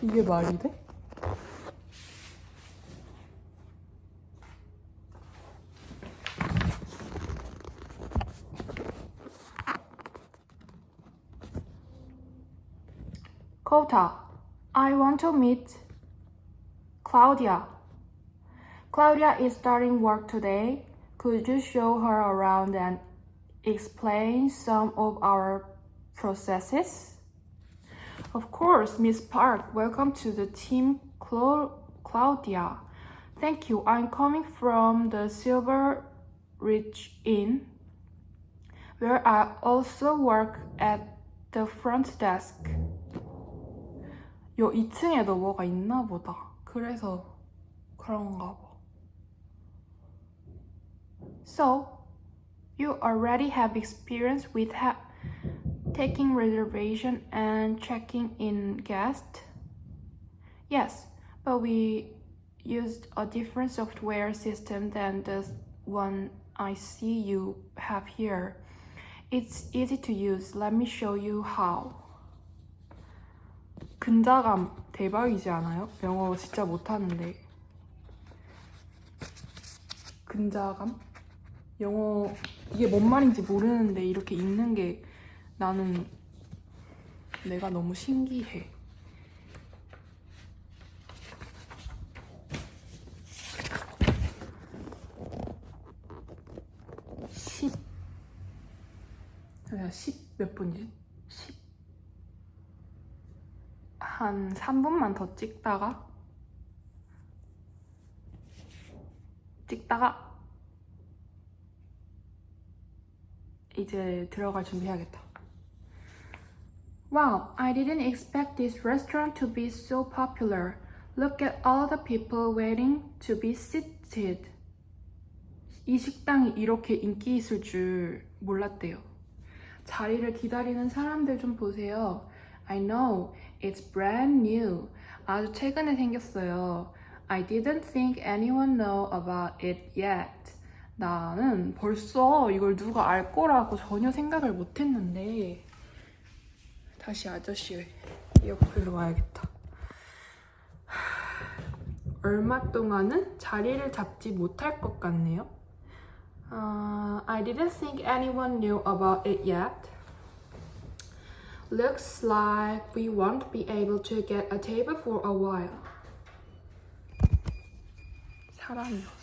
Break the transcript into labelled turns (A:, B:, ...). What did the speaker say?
A: ಹೀಗೆ ಬಾಡಿದೆ Kota, I want to meet Claudia. Claudia is starting work today. Could you show her around and explain some of our processes? Of course, Miss Park. Welcome to the team, Cla- Claudia. Thank you. I'm coming from the Silver Ridge Inn, where I also work at the front desk. 요 2층에도 뭐가 있나 보다. 그래서 그런가 봐. So, you already have experience with ha- taking reservation and checking in guest? Yes, but we used a different software system than the one I see you have here. It's easy to use. Let me show you how. 근자감 대박이지 않아요? 영어 진짜 못하는데. 근자감? 영어 이게 뭔 말인지 모르는데 이렇게 읽는 게 나는 내가 너무 신기해. 십. 야, 십몇 분이지? 십. 한 3분만 더 찍다가 찍다가 이제 들어갈 준비해야겠다. Wow, I didn't expect this restaurant to be so popular. Look at all the people waiting to be seated. 이 식당이 이렇게 인기 있을 줄 몰랐대요. 자리를 기다리는 사람들 좀 보세요. I know, it's brand new. 아주 최근에 생겼어요. I didn't think anyone know about it yet. 나는 벌써 이걸 누가 알 거라고 전혀 생각을 못 했는데. 다시 아저씨 옆으로 와야겠다. 얼마 동안은 자리를 잡지 못할 것 같네요. Uh, I didn't think anyone knew about it yet. Looks like we won't be able to get a table for a while. 사람이요.